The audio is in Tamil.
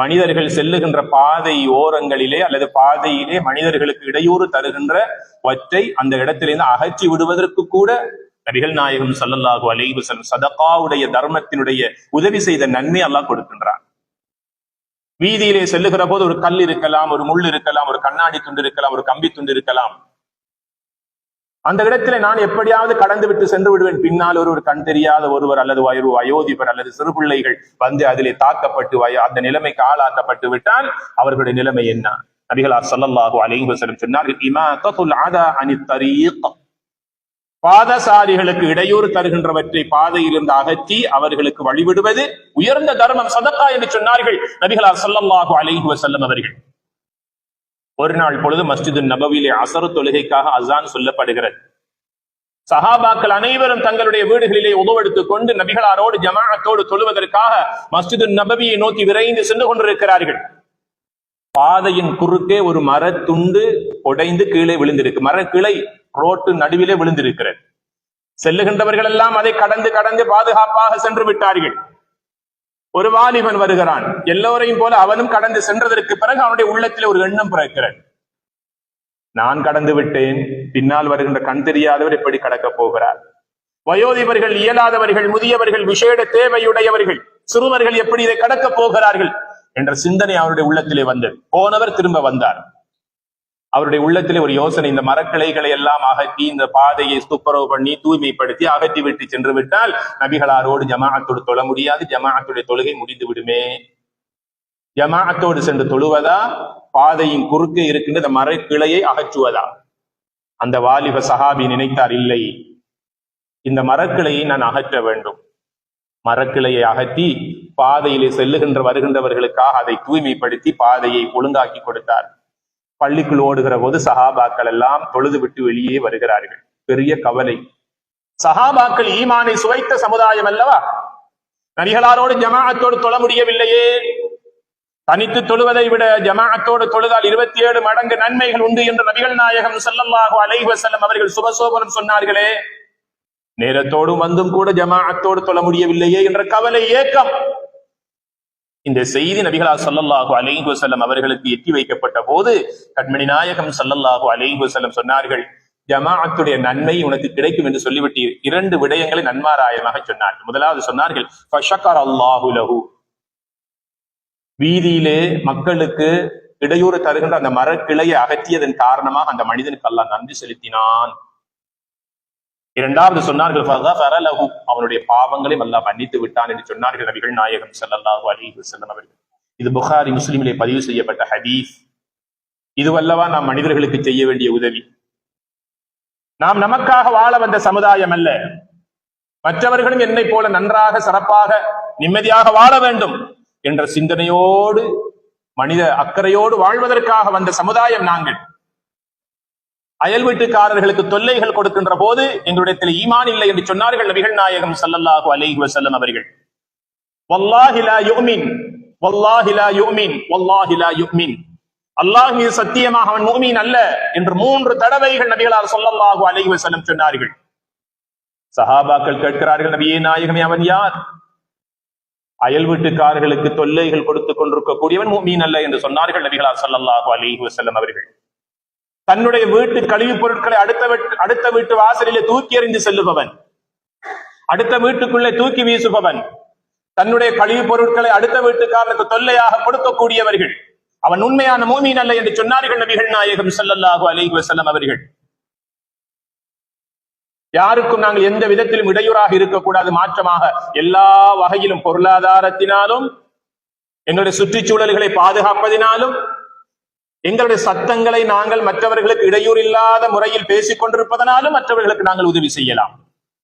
மனிதர்கள் செல்லுகின்ற பாதை ஓரங்களிலே அல்லது பாதையிலே மனிதர்களுக்கு இடையூறு தருகின்ற வற்றை அந்த இடத்திலிருந்து அகற்றி விடுவதற்கு கூட நபிகள் நாயகம் சல்லல்லாஹு அலைஹி வஸல்லம் சதகாவுடைய தர்மத்தினுடைய உதவி செய்த நன்மை அல்லாஹ் கொடுக்கின்றான். வீதியிலே செல்லுகிற போது ஒரு கல் இருக்கலாம் ஒரு முள் இருக்கலாம் ஒரு கண்ணாடி துண்டு இருக்கலாம் ஒரு கம்பி துண்டு இருக்கலாம். அந்த இடத்துல நான் எப்படியாவது கடந்து விட்டு சென்று விடுவேன். பின்னால் ஒருவர் கண் தெரியாத ஒருவர் அல்லது ஒரு வயோதிபர் அல்லது சிறு பிள்ளைகள் வந்து அதிலே தாக்கப்பட்டு வய- அந்த நிலைமைக்கு ஆளாக்கப்பட்டு விட்டால் அவர்களுடைய நிலைமை என்ன? நபிகளார் ஸல்லல்லாஹு அலைஹி வஸல்லம் சொன்னார்கள் இமாதத்துல் அதா அனித் தரீக். பாதசாரிகளுக்கு இடையூறு தருகின்றவற்றை பாதையிலிருந்து அகற்றி அவர்களுக்கு வழிவிடுவது உயர்ந்த தர்மம் சதக்கா என்று சொன்னார்கள் நபிகளார் ஸல்லல்லாஹு அலைஹி வஸல்லம் அவர்கள். ஒரு நாள் பொழுது மஸ்ஜிது நபவிலே அசரு தொழுகைக்காக அசான் சொல்லப்படுகிறது. சஹாபாக்கள் அனைவரும் தங்களுடைய வீடுகளிலே உதவெடுத்துக் கொண்டு நபிகளாரோடு ஜமாஅத்தோடு தொழுவதற்காக மஸ்ஜிது நபவியை நோக்கி விரைந்து சென்று கொண்டிருக்கிறார்கள். பாதையின் குறுக்கே ஒரு மரத்துண்டு உடைந்து கீழே விழுந்திருக்கு. மரக்கிளை ரோட்டு நடுவிலே விழுந்திருக்கிறது. செல்லுகின்றவர்கள் எல்லாம் அதை கடந்து கடந்து பாதுகாப்பாக சென்று விட்டார்கள். ஒரு வாலிபன் வருகிறான். எல்லோரையும் போல அவனும் கடந்து சென்றதற்கு பிறகு அவனுடைய உள்ளத்தில் ஒரு எண்ணம் பிறக்கிறது. நான் கடந்து விட்டேன். பின்னால் வருகின்ற கண் தெரியாதவர் எப்படி கடக்கப் போகிறார். வயோதிபர்கள் இயலாதவர்கள் முதியவர்கள் விசேட தேவையுடையவர்கள் சிறுவர்கள் எப்படி இதை கடக்கப் போகிறார்கள்? என்ற சிந்தனை அவருடைய உள்ளத்திலே வந்தது. போனவர் திரும்ப வந்தார். அவருடைய உள்ளத்திலே ஒரு யோசனை இந்த மரக்கிளைகளை எல்லாம் அகற்றி இந்த பாதையை துப்புரவு பண்ணி தூய்மைப்படுத்தி அகற்றி விட்டு சென்று விட்டால் நபிகளாரோடு ஜமாஅத்தோடு தொழ முடியாது. ஜமாஅத்துடைய தொழுகை முடிந்து விடுமே. ஜமாஅத்தோடு சென்று தொழுவதா? பாதையின் குறுக்கே இருக்கின்ற இந்த மரக்கிளையை அகற்றுவதா? அந்த வாலிப சஹாபி நினைத்தார் இல்லை. இந்த மரக்கிளையை நான் அகற்ற வேண்டும். மரக்கிளையை அகற்றி பாதையிலே செல்லுகின்ற வருகின்றவர்களுக்காக அதை தூய்மைப்படுத்தி பாதையை ஒழுங்காக்கி கொடுத்தார். பள்ளிக்குள் ஓடுகிற போது சஹாபாக்கள் எல்லாம் தொழுது விட்டு வெளியே வருகிறார்கள். பெரிய கவலை. சஹாபாக்கள் ஈமானை சுவைத்த சமுதாயம் அல்லவா? நரிகளாரோடு ஜமாஅத்தோடு தொழ முடியவில்லையே. தனித்து தொழுவதை விட ஜமாஅத்தோடு தொழுதால் இருபத்தி ஏழு மடங்கு நன்மைகள் உண்டு என்று நபிகள் நாயகம் ஸல்லல்லாஹு அலைவசல்லம் அவர்கள் சுபசோபனம் சொன்னார்களே. நேரத்தோடும் வந்தும் கூட ஜமாஅத்தோடு தொழ முடியவில்லையே என்ற கவலை ஏக்கம். இந்த செய்தி நபிகளா சல்லல்லாஹு அலைஹி வசல்லம் அவர்களுக்கு எட்டி வைக்கப்பட்ட போது கண்மணி நாயகம் சல்லல்லாஹு அலைஹி வசல்லம் சொன்னார்கள் ஜமாஅத்துடைய நன்மை உனக்கு கிடைக்கும் என்று சொல்லிவிட்டு இரண்டு விடயங்களை நன்மாராயமாக சொன்னார்கள் முதலாவது சொன்னார்கள் அல்லாஹு லஹு. வீதியிலே மக்களுக்கு இடையூறு தருகின்ற அந்த மரக்கிளையை அகற்றியதன் காரணமாக அந்த மனிதனுக்கு அல்லாஹ் நன்றி செலுத்தினான். இரண்டாவது சொன்னார்கள் அவனுடைய பாவங்களையும் அல்லாஹ் மன்னித்து விட்டான் என்று சொன்னார்கள் நபிகள் நாயகம் சல்லாஹு அலைஹி வஸல்லம் அவர்கள். இது புகாரி முஸ்லிமிலே பதிவு செய்யப்பட்ட ஹதீஸ். இதுவல்லவா நாம் மனிதர்களுக்கு செய்ய வேண்டிய உதவி. நாம் நமக்காக வாழ வந்த சமுதாயம் அல்ல. மற்றவர்களும் என்னை போல நன்றாக சிறப்பாக நிம்மதியாக வாழ வேண்டும் என்ற சிந்தனையோடு மனித அக்கறையோடு வாழ்வதற்காக வந்த சமுதாயம் நாங்கள். அயல் வீட்டுக்காரர்களுக்கு தொல்லைகள் கொடுக்கின்ற போது எங்களிடத்தில் ஈமான் இல்லை என்று சொன்னார்கள் நபிகள் நாயகம் சல்லல்லாஹு அலைஹி வஸல்லம் அவர்கள். வல்லாஹி லா யுமின் வல்லாஹி லா யுமின் வல்லாஹி லா யுமின் அல்லாஹ் மீது சத்தியமாக அவன் மூமீன் அல்ல என்று மூன்று தடவைகள் நபிகளார் சொல்லல்லாஹு அலைஹி வஸல்லம் சொன்னார்கள். சஹாபாக்கள் கேட்கிறார்கள் நபியே நாயகமே அவன் யார்? அயல் வீட்டுக்காரர்களுக்கு தொல்லைகள் கொடுத்துக் கொண்டிருக்கக்கூடியவன் மூமீன் அல்ல என்று சொன்னார்கள் நபிகளார் சல்லல்லாஹு அலைஹி வசல்லம் அவர்கள். தன்னுடைய வீட்டு கழிவுப் பொருட்களை அடுத்த அடுத்த வீட்டு வாசலிலே தூக்கி எறிந்து செல்லுபவன். அடுத்த வீட்டுக்குள்ளே தூக்கி வீசுபவன். தன்னுடைய கழிவுப் பொருட்களை அடுத்த வீட்டுக்காரனுக்கு தொல்லையாக கொடுக்கக்கூடியவர்கள். அவன் உண்மையான மூமீன் அல்ல என்று சொன்னார்கள் நபிகள் நாயகம் ஸல்லல்லாஹு அலைஹி வசல்லம் அவர்கள். யாருக்கும் நாங்கள் எந்த விதத்திலும் இடையூறாக இருக்கக்கூடாது. மாற்றமாக எல்லா வகையிலும் பொருளாதாரத்தினாலும் எங்களுடைய சுற்றுச்சூழல்களை பாதுகாப்பதினாலும் எங்களுடைய சத்தங்களை நாங்கள் மற்றவர்களுக்கு இடையூறு இல்லாத முறையில் பேசிக் கொண்டிருப்பதனாலும் மற்றவர்களுக்கு நாங்கள் உதவி செய்யலாம்.